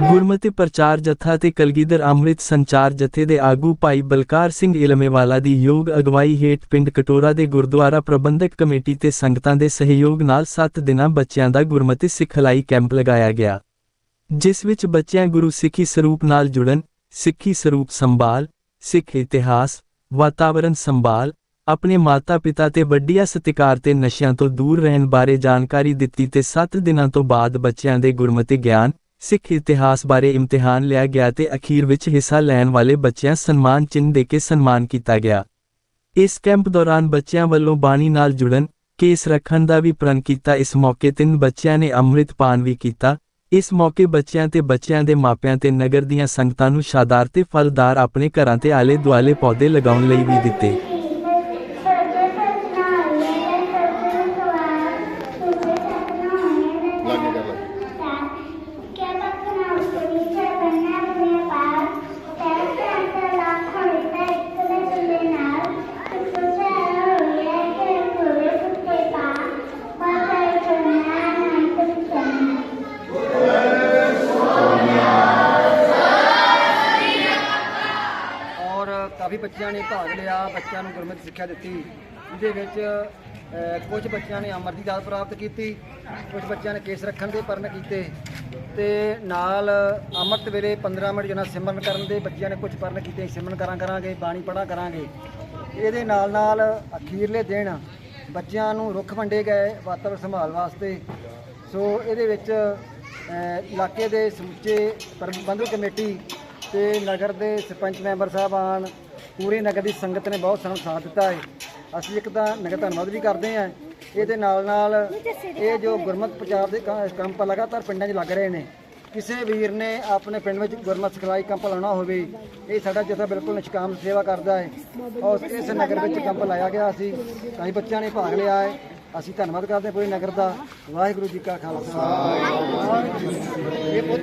ਗੁਰਮਤਿ ਪ੍ਰਚਾਰ ਜਥਾ ਤੇ ਕਲਗੀਧਰ ਅੰਮ੍ਰਿਤ ਸੰਚਾਰ ਜਥੇ ਦੇ ਆਗੂ ਭਾਈ ਬਲਕਾਰ ਸਿੰਘ ਇਲਮੇਵਾਲਾ ਦੀ ਯੋਗ ਅਗਵਾਈ ਹੇਠ ਪਿੰਡ ਕਟੋਰਾ ਦੇ ਗੁਰਦੁਆਰਾ ਪ੍ਰਬੰਧਕ ਕਮੇਟੀ ਤੇ ਸੰਗਤਾਂ ਦੇ ਸਹਿਯੋਗ ਨਾਲ 7 ਦਿਨਾਂ ਬੱਚਿਆਂ ਦਾ ਗੁਰਮਤਿ ਸਿਖਲਾਈ ਕੈਂਪ ਲਗਾਇਆ ਗਿਆ, ਜਿਸ ਵਿੱਚ ਬੱਚਿਆਂ ਗੁਰੂ ਸਿੱਖੀ ਸਰੂਪ ਨਾਲ ਜੁੜਨ, ਸਿੱਖੀ ਸਰੂਪ ਸੰਭਾਲ, ਸਿੱਖ ਇਤਿਹਾਸ ਵਾਤਾਵਰਣ ਸੰਭਾਲ ਆਪਣੇ ਮਾਤਾ-ਪਿਤਾ ਤੇ ਵੱਡੀਆਂ ਸਤਿਕਾਰ ਤੇ ਨਸ਼ਿਆਂ ਤੋਂ ਦੂਰ ਰਹਿਣ ਬਾਰੇ ਜਾਣਕਾਰੀ ਦਿੱਤੀ ਤੇ 7 ਦਿਨਾਂ ਤੋਂ ਬਾਅਦ ਬੱਚਿਆਂ ਦੇ ਗੁਰਮਤਿ ਗਿਆਨ, ਸਿੱਖ ਇਤਿਹਾਸ ਬਾਰੇ ਇਮਤਿਹਾਨ ਲਿਆ ਗਿਆ ਤੇ ਅਖੀਰ ਵਿੱਚ ਹਿੱਸਾ ਲੈਣ ਵਾਲੇ ਬੱਚਿਆਂ ਸਨਮਾਨ ਚਿੰਨ੍ਹ ਦੇ ਕੇ ਸਨਮਾਨ ਕੀਤਾ ਗਿਆ। ਇਸ ਕੈਂਪ ਦੌਰਾਨ ਬੱਚਿਆਂ ਵੱਲੋਂ ਬਾਣੀ ਨਾਲ ਜੁੜਨ, ਕੇਸ ਰੱਖਣ ਦਾ ਵੀ ਪ੍ਰਣ ਕੀਤਾ। ਇਸ ਮੌਕੇ ਤਿੰਨ ਬੱਚਿਆਂ ਨੇ ਅੰਮ੍ਰਿਤਪਾਨ ਵੀ ਕੀਤਾ। ਇਸ ਮੌਕੇ ਬੱਚਿਆਂ ਤੇ ਬੱਚਿਆਂ ਦੇ ਮਾਪਿਆਂ ਤੇ ਨਗਰ ਦੀਆਂ ਸੰਗਤਾਂ ਨੂੰ ਸ਼ਾਦਾਰ ਤੇ ਫਲਦਾਰ ਆਪਣੇ ਘਰਾਂ ਤੇ ਆਲੇ ਦੁਆਲੇ ਪੌਦੇ ਲਗਾਉਣ ਲਈ ਵੀ ਦਿੱਤੇ ਲਾਗੇ ਕਰ ਲੈ ਔਰ ਕਾਫੀ ਬੱਚਿਆਂ ਨੇ ਭਾਗ ਲਿਆ, ਬੱਚਿਆਂ ਨੂੰ ਗੁਰਮਤਿ ਸਿੱਖਿਆ ਦਿੱਤੀ। ਜਿਹਦੇ ਵਿੱਚ ਕੁਝ ਬੱਚਿਆਂ ਨੇ ਅਮਰ ਦੀ ਦਾਤ ਪ੍ਰਾਪਤ ਕੀਤੀ ਕੁਝ ਬੱਚਿਆਂ ਨੇ ਕੇਸ ਰੱਖਣ ਦੇ ਪਰਨ ਕੀਤੇ। ਤੇ ਨਾਲ ਅੰਮ੍ਰਿਤ ਵੇਲੇ 15 ਮਿੰਟ ਜਨਾ ਸਿਮਰਨ ਕਰਨ ਦੇ ਬੱਚਿਆਂ ਨੇ ਕੁਝ ਪਰਨ ਕੀਤੇ, ਸਿਮਰਨ ਕਰਾਂ ਕਰਾਂਗੇ, ਬਾਣੀ ਪੜਾ ਕਰਾਂਗੇ। ਇਹਦੇ ਨਾਲ ਨਾਲ ਅਖੀਰਲੇ ਦਿਨ ਬੱਚਿਆਂ ਨੂੰ ਰੁੱਖ ਵੰਡੇ ਗਏ ਵਾਤਾਵਰਣ ਸੰਭਾਲ ਵਾਸਤੇ। ਸੋ ਇਹਦੇ ਵਿੱਚ ਇਲਾਕੇ ਦੇ ਸਮੁੱਚੇ ਪ੍ਰਬੰਧਕ ਕਮੇਟੀ ਤੇ ਨਗਰ ਦੇ ਸਰਪੰਚ ਮੈਂਬਰ ਸਾਹਿਬਾਨ ਪੂਰੇ ਨਗਰ ਦੀ ਸੰਗਤ ਨੇ ਬਹੁਤ ਸਾਨੂੰ ਸਾਥ ਦਿੱਤਾ ਹੈ। ਅਸੀਂ ਇੱਕ ਤਾਂ ਨਗਰ ਧੰਨਵਾਦ ਵੀ ਕਰਦੇ ਹਾਂ। ਇਹਦੇ ਨਾਲ ਨਾਲ ਇਹ ਜੋ ਗੁਰਮਤ ਪ੍ਰਚਾਰ ਦੇ ਕ- ਕੈਂਪ ਲਗਾਤਾਰ ਪਿੰਡਾਂ 'ਚ ਲੱਗ ਰਹੇ ਨੇ। ਕਿਸੇ ਵੀਰ ਨੇ ਆਪਣੇ ਪਿੰਡ ਵਿੱਚ ਗੁਰਮਤ ਸਿਖਲਾਈ ਕੈਂਪ ਲਾਉਣਾ ਹੋਵੇ, ਇਹ ਸਾਡਾ ਜਥਾ ਬਿਲਕੁਲ ਨਿਸ਼ਕਾਮ ਸੇਵਾ ਕਰਦਾ ਹੈ। ਔਰ ਇਸ ਨਗਰ ਵਿੱਚ ਕੈਂਪ ਲਾਇਆ ਗਿਆ ਸੀ। ਕਈ ਬੱਚਿਆਂ ਨੇ ਭਾਗ ਲਿਆ ਹੈ। ਅਸੀਂ ਧੰਨਵਾਦ ਕਰਦੇ ਹਾਂ ਪੂਰੇ ਨਗਰ ਦਾ। ਵਾਹਿਗੁਰੂ ਜੀ ਕਾ ਖਾਲਸਾ। ਇਹ ਬਹੁਤ